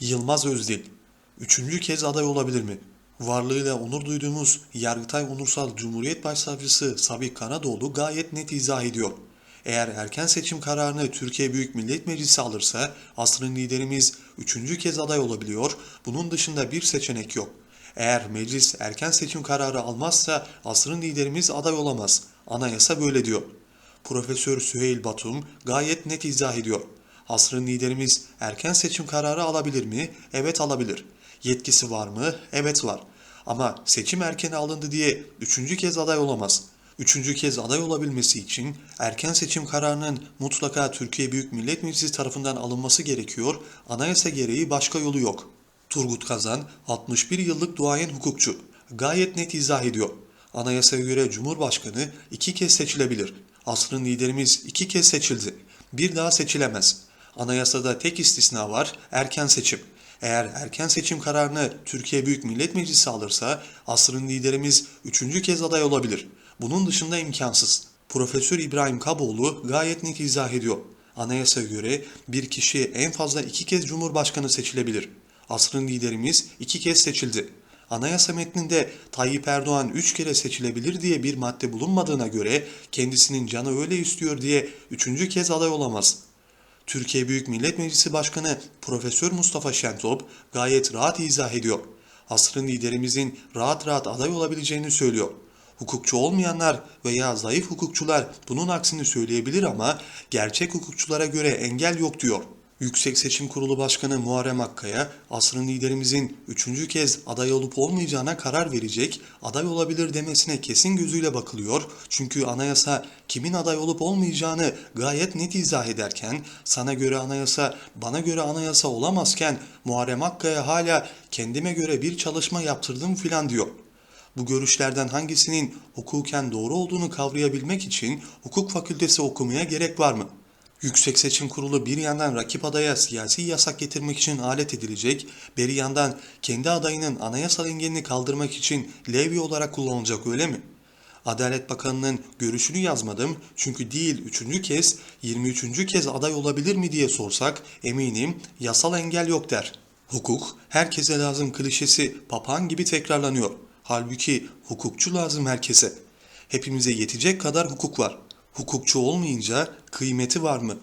Yılmaz Özdil, üçüncü kez aday olabilir mi? Varlığıyla onur duyduğumuz Yargıtay Onursal Cumhuriyet Başsavcısı Sabih Kanadoğlu gayet net izah ediyor. Eğer erken seçim kararını Türkiye Büyük Millet Meclisi alırsa asrın liderimiz üçüncü kez aday olabiliyor, bunun dışında bir seçenek yok. Eğer meclis erken seçim kararı almazsa asrın liderimiz aday olamaz. Anayasa böyle diyor. Profesör Süheyl Batum gayet net izah ediyor. Asrın liderimiz erken seçim kararı alabilir mi? Evet alabilir. Yetkisi var mı? Evet var. Ama seçim erken alındı diye üçüncü kez aday olamaz. Üçüncü kez aday olabilmesi için erken seçim kararının mutlaka Türkiye Büyük Millet Meclisi tarafından alınması gerekiyor. Anayasa gereği başka yolu yok. Turgut Kazan 61 yıllık duayen hukukçu. Gayet net izah ediyor. Anayasaya göre Cumhurbaşkanı iki kez seçilebilir. Asrın liderimiz iki kez seçildi. Bir daha seçilemez. Anayasada tek istisna var, erken seçim. Eğer erken seçim kararını Türkiye Büyük Millet Meclisi alırsa asrın liderimiz üçüncü kez aday olabilir. Bunun dışında imkansız. Profesör İbrahim Kaboğlu gayet net izah ediyor. Anayasaya göre bir kişi en fazla iki kez Cumhurbaşkanı seçilebilir. Asrın liderimiz iki kez seçildi. Anayasa metninde Tayyip Erdoğan üç kere seçilebilir diye bir madde bulunmadığına göre kendisinin canı öyle istiyor diye üçüncü kez aday olamaz. Türkiye Büyük Millet Meclisi Başkanı Profesör Mustafa Şentop gayet rahat izah ediyor. Asrın liderimizin rahat rahat aday olabileceğini söylüyor. Hukukçu olmayanlar veya zayıf hukukçular bunun aksini söyleyebilir ama gerçek hukukçulara göre engel yok diyor. Yüksek Seçim Kurulu Başkanı Muharrem Akkaya, asrın liderimizin üçüncü kez aday olup olmayacağına karar verecek, aday olabilir demesine kesin gözüyle bakılıyor. Çünkü anayasa kimin aday olup olmayacağını gayet net izah ederken, sana göre anayasa, bana göre anayasa olamazken Muharrem Akkaya hala kendime göre bir çalışma yaptırdım filan diyor. Bu görüşlerden hangisinin hukuken doğru olduğunu kavrayabilmek için hukuk fakültesi okumaya gerek var mı? Yüksek Seçim Kurulu bir yandan rakip adaya siyasi yasak getirmek için alet edilecek, bir yandan kendi adayının anayasal engelini kaldırmak için levye olarak kullanılacak öyle mi? Adalet Bakanı'nın görüşünü yazmadım çünkü değil üçüncü kez 23. kez aday olabilir mi diye sorsak eminim yasal engel yok der. Hukuk herkese lazım klişesi papağan gibi tekrarlanıyor. Halbuki hukukçu lazım herkese. Hepimize yetecek kadar hukuk var. Hukukçu olmayınca kıymeti var mı?